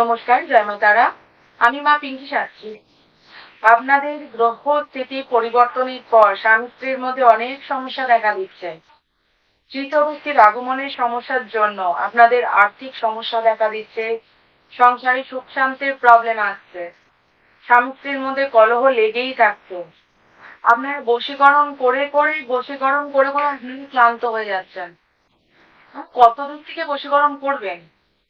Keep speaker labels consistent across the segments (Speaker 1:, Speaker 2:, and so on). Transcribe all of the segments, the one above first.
Speaker 1: নমস্কার, জয় মা তারা আমি মা পিঙ্কি শাস্ত্রী। আপনাদের গ্রহ স্থিতি পরিবর্তনের পর স্বামী স্ত্রীর মধ্যে অনেক সমস্যা দেখা দিচ্ছে। তৃতীয় ব্যক্তির আগমনের সমস্যার জন্য আপনাদের আর্থিক সমস্যা দেখা দিচ্ছে, সংসারে সুখ শান্তির প্রবলেম আসছে। স্বামী স্ত্রীর মধ্যে কলহ লেগেই থাকছে। আপনারা বশীকরণ করে করে বশীকরণ করে করে আপনি ক্লান্ত হয়ে যাচ্ছেন। কতদিন থেকে বশীকরণ করবেন?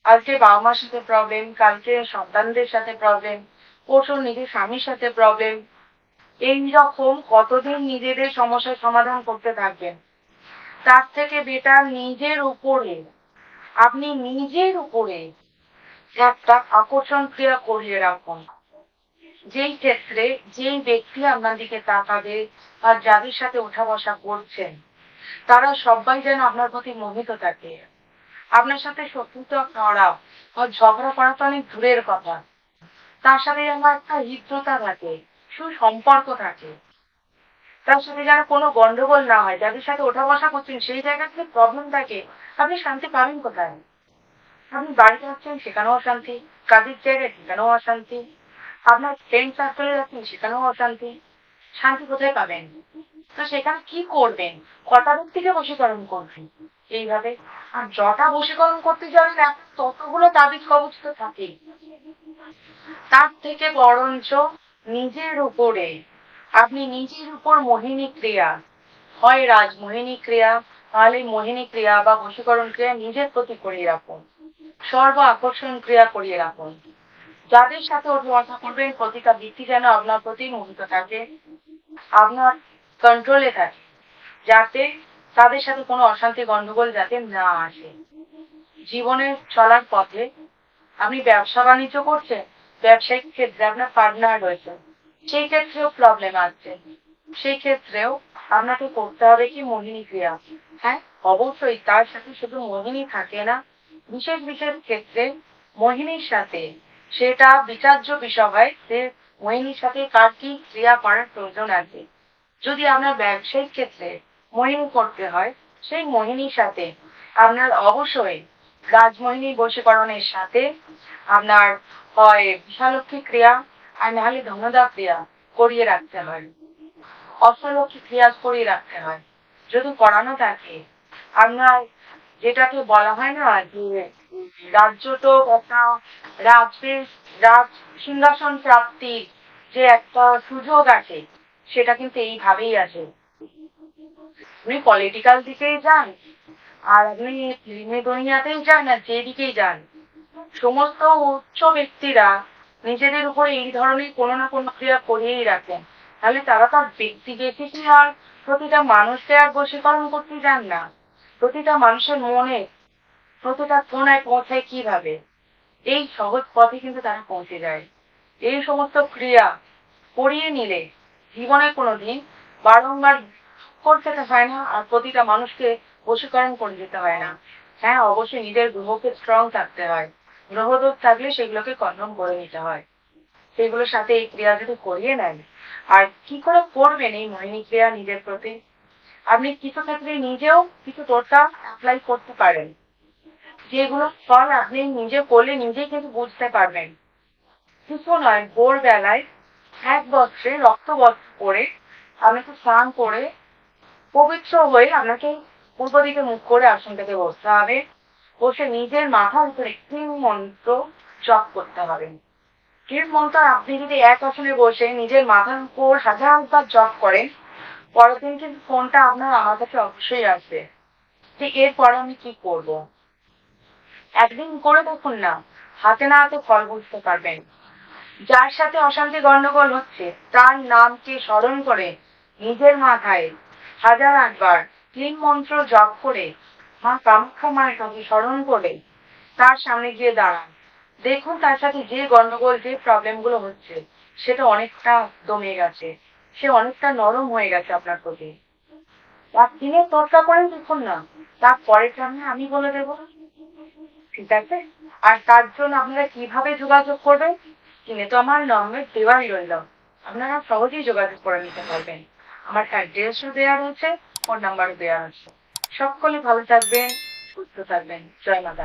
Speaker 1: আজকে বাবা মার সাথে প্রবলেম কালকে সন্তানদের সাথে প্রবলেম পরশু নিজের স্বামীর সাথে প্রবলেম এই রকম কতদিন নিজেদের সমস্যার সমাধান করতে থাকবেন? তার থেকে বেটার নিজের উপরে, আপনি নিজের উপরে একটা আকর্ষণ ক্রিয়া করিয়ে রাখুন। যেই ক্ষেত্রে যেই ব্যক্তি আপনার দিকে তাকাবে আর যাদের সাথে ওঠা বসা করছেন, তারা সবাই যেন আপনার প্রতি মোহিত থাকে। আপনার সাথে শত্রুতা করা বা ঝগড়া করা তো অনেক দূরের কথা। তার সাথে যেন একটা হৃদ্রতা থাকে, সুসম্পর্ক থাকে। তার সাথে যেন কোনো গন্ডগোল না হয়, যাদের সাথে ওঠা বসা করছেন সেই জায়গা থেকে প্রবলেম থাকে, আপনি শান্তি পাবেন কোথায়? আপনি বাড়িতে যাচ্ছেন সেখানেও অশান্তি। কাজের জায়গায়, সেখানেও অশান্তি। আপনার ফ্রেন্ড সার্কেলে যাচ্ছেন সেখানেও অশান্তি। শান্তি কোথায় পাবেন? তো সেখানে কি করবেন? কটা দিক থেকে বশীকরণ করবেন। এইভাবে আর যটা বশীকরণ করতে যাবেন এখন ততগুলো তাবিজ কবচ তো থাকে। তার থেকে বরঞ্চ নিজের উপরে, আপনি নিজের উপর মোহিনী ক্রিয়া। হয় রাজ মোহিনী ক্রিয়া, তাহলে মোহিনী ক্রিয়া বা বশীকরণ ক্রিয়া নিজের প্রতি করিয়ে রাখুন। সর্ব আকর্ষণ ক্রিয়া করিয়ে রাখুন। যাদের সাথে ওঠা করবেন, প্রতিটা ব্যক্তি যেন আপনার প্রতি মোহিত থাকে। আপনার কন্ট্রোলে থাকে, যাতে তাদের সাথে কোনো অশান্তি, গন্ডগোল যাতে না আসে। জীবনে চলার পথে আপনি ব্যবসা বাণিজ্য করছেন, ব্যবসায়িক ক্ষেত্রে আপনার পার্টনার রয়েছে সেই ক্ষেত্রেও প্রবলেম আসছে। সেই ক্ষেত্রেও আপনাকে করতে হবে কি মোহিনী ক্রিয়া? হ্যাঁ অবশ্যই তার সাথে শুধু মোহিনী থাকে না, বিশেষ বিশেষ ক্ষেত্রে মোহিনীর সাথে সেটা বিচার্য বিষয় হয় যে মোহিনীর সাথে কার কি ক্রিয়া করার প্রয়োজন আছে। যদি আপনার ব্যবসায়িক ক্ষেত্রে মোহিনী করতে হয়, সেই মোহিনীর সাথে আপনার অবশ্যই রাজমোহিনী বশীকরণের সাথে আপনার হয় বিশালক্ষী ক্রিয়া আর নাহলে ধনদা ক্রিয়া করিয়ে রাখতে হয়। অষ্টলক্ষী ক্রিয়া করিয়ে রাখতে হয়। যদি করানো থাকে, আপনার যেটাকে বলা হয় না যে রাজ্য তো একটা রাজ্যের রাজ সিংহাসন প্রাপ্তির যে একটা সুযোগ আছে সেটা কিন্তু এইভাবেই আছে। আপনি পলিটিক্যাল দিকেই যান, আর আপনি ফিল্মে যান, আর যেদিকেই যান, সমস্ত উচ্চ ব্যক্তিরা নিজেদের উপরে এই ধরনের কোনো না কোনো ক্রিয়া করিয়েই রাখেন। তাহলে তারা তার ব্যক্তি ব্যক্তিকে আর প্রতিটা মানুষকে আর বশীকরণ করতে যান না। প্রতিটা মানুষের মনে, প্রতিটা কোনায় পৌঁছায় কীভাবে? এই সহজ পথে কিন্তু তারা পৌঁছে যায়। এই সমস্ত ক্রিয়া করিয়ে নিলে জীবনে কোনোদিন বারংবার করতে হয় না আর প্রতিটা মানুষকে বশীকরণ করে যেতে হয় না। হ্যাঁ অবশ্যই নিজের গ্রহকে স্ট্রং থাকতে হয়। গ্রহদোষ থাকলে সেগুলোকে কন্ট্রোল করে নিতে হয়। সেগুলোর সাথে এই ক্রিয়া যদি করিয়ে নেন, আর কি করে করবেন এই মোহিনী ক্রিয়া নিজের প্রতি? আপনি কিছু ক্ষেত্রে নিজেও কিছু টোটকা অ্যাপ্লাই করতে পারেন। যেগুলো ফল আপনি নিজে করলে নিজেই কিন্তু বুঝতে পারবেন। কিছু নয় ভোর বেলায় এক বস্ত্রে রক্ত বস্ত্র পরে আপনাকে স্নান করে পবিত্র হয়ে আপনাকে পূর্ব দিকে মুখ করে আসনটাতে বসতে হবে। বসে নিজের মাথার উপরে ক্রিম মন্ত্র জপ করতে হবে। ক্রিম মন্ত্র? আপনি যদি এক আসনে বসে নিজের মাথার উপর হাজারবার জপ করেন, পরের দিন কিন্তু ফোনটা আপনার আমার কাছে অবশ্যই আসবে। যে এরপরে আমি কি করব? একদিন করে দেখুন না, হাতে না হাতে ফল বুঝতে পারবেন। যার সাথে অশান্তি গন্ডগোল হচ্ছে, তার নামকে স্মরণ করে নিজের মাথায় হাজার আটবার ক্লিন মন্ত্র জপ করে মা কামাখ্যা মায়ের কাছে স্মরণ করে তার সামনে গিয়ে দাঁড়ান। দেখুন তার সাথে যে গন্ডগোল, যে প্রবলেমগুলো হচ্ছে, সেটা অনেকটা দমে গেছে। সে অনেকটা নরম হয়ে গেছে আপনার প্রতি। আর দিনের চর্চা করেন দেখুন না, তার পরের সামনে আমি বলে দেবো। ঠিক আছে? আর তার জন্য আপনারা কীভাবে যোগাযোগ করবেন? কিনে তো আমার নম্বর দেওয়াই রইল। আপনারা সহজেই যোগাযোগ করে নিতে পারবেন। আমার অ্যাড্রেসও দেওয়া রয়েছে ফোন নাম্বারও দেওয়া আছে। সকলে ভালো থাকবেন, সুস্থ থাকবেন। জয় মাতা।